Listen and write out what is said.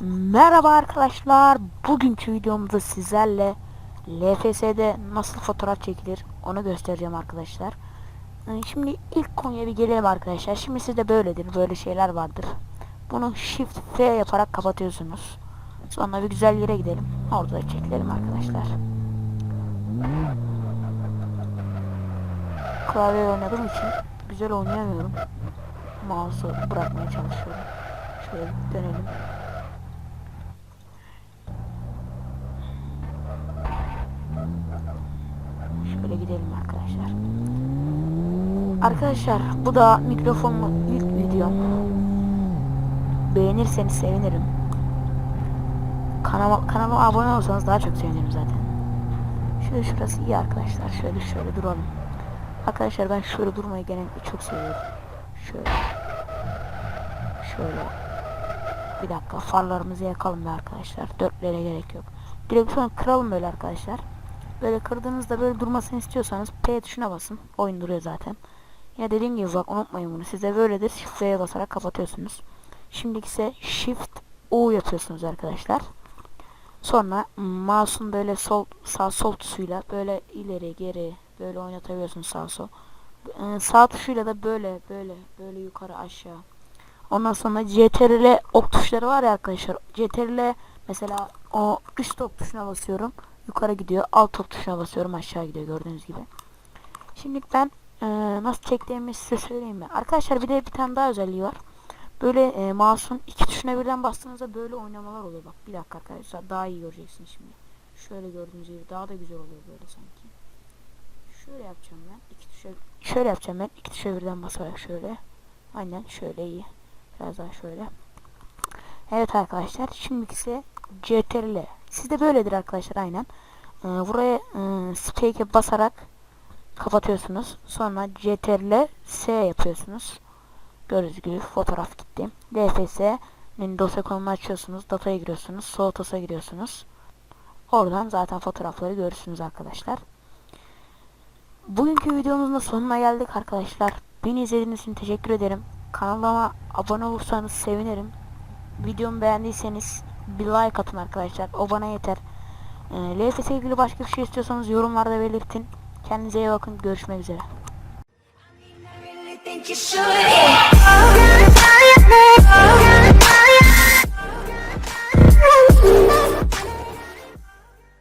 Merhaba arkadaşlar. Bugünkü videomuzda sizlerle LFS'de nasıl fotoğraf çekilir onu göstereceğim arkadaşlar. Ee, Şimdi ilk konuya bir gelelim arkadaşlar. Şimdi sizde böyledir. Böyle şeyler vardır. Bunu Shift F yaparak kapatıyorsunuz. Sonra bir güzel yere gidelim. Orada da çekilelim arkadaşlar. Klavye oynadığım için güzel oynayamıyorum. Mouse'u bırakmaya çalışıyorum. Şöyle dönelim. Şöyle gidelim arkadaşlar. Arkadaşlar bu da mikrofonlu ilk videom. Beğenirseniz sevinirim. Kanala, kanalıma abone olsanız daha çok sevinirim zaten. Şöyle şurası iyi arkadaşlar. Şöyle şöyle duralım. Arkadaşlar ben şöyle durmayı genellikle çok seviyorum. Şöyle. Şöyle. Bir dakika farlarımızı yakalım be arkadaşlar. Dörtlere gerek yok. Direksiyon kıralım böyle arkadaşlar. Böyle kırdığınızda böyle durmasını istiyorsanız P tuşuna basın. Oyun duruyor zaten. Ya dediğim gibi bak unutmayın bunu. Size böyledir. Shift'e basarak kapatıyorsunuz. Şimdiki ise Shift U yapıyorsunuz arkadaşlar. Sonra mouse'un böyle sol sağ sol tuşuyla böyle ileri geri böyle oynatabiliyorsunuz sağ sol. Ee, sağ tuşuyla da böyle böyle böyle yukarı aşağı. Ondan sonra CTRL ok tuşları var ya arkadaşlar. CTRL mesela o üst ok tuşuna basıyorum. Yukarı gidiyor. Alt ok tuşuna basıyorum. Aşağı gidiyor gördüğünüz gibi. Şimdi ben e, nasıl çektiğimi size söyleyeyim mi? Arkadaşlar bir de bir tane daha özelliği var. Böyle e, mouse'un iki tuşuna birden bastığınızda böyle oynamalar oluyor. Bak bir dakika arkadaşlar daha iyi göreceksiniz şimdi. Şöyle gördüğünüz gibi daha da güzel oluyor böyle sanki. Şöyle yapacağım ben. iki tuşa şöyle yapacağım ben. iki tuşa birden basarak şöyle. Aynen şöyle iyi. Biraz daha şöyle. Evet arkadaşlar. Şimdi ise CTRL. Sizde böyledir arkadaşlar aynen. Ee, buraya e, basarak kapatıyorsunuz. Sonra CTRL S yapıyorsunuz. Gördüğünüz gibi fotoğraf gitti. DFS'nin dosya konumunu açıyorsunuz. Dataya giriyorsunuz. Soğutos'a giriyorsunuz. Oradan zaten fotoğrafları görürsünüz arkadaşlar. Bugünkü videomuzun da sonuna geldik arkadaşlar. Beni izlediğiniz için teşekkür ederim. Kanalıma abone olursanız sevinirim. Videomu beğendiyseniz bir like atın arkadaşlar. O bana yeter. Ee, LFS ilgili başka bir şey istiyorsanız yorumlarda belirtin. Kendinize iyi bakın. Görüşmek üzere. You should.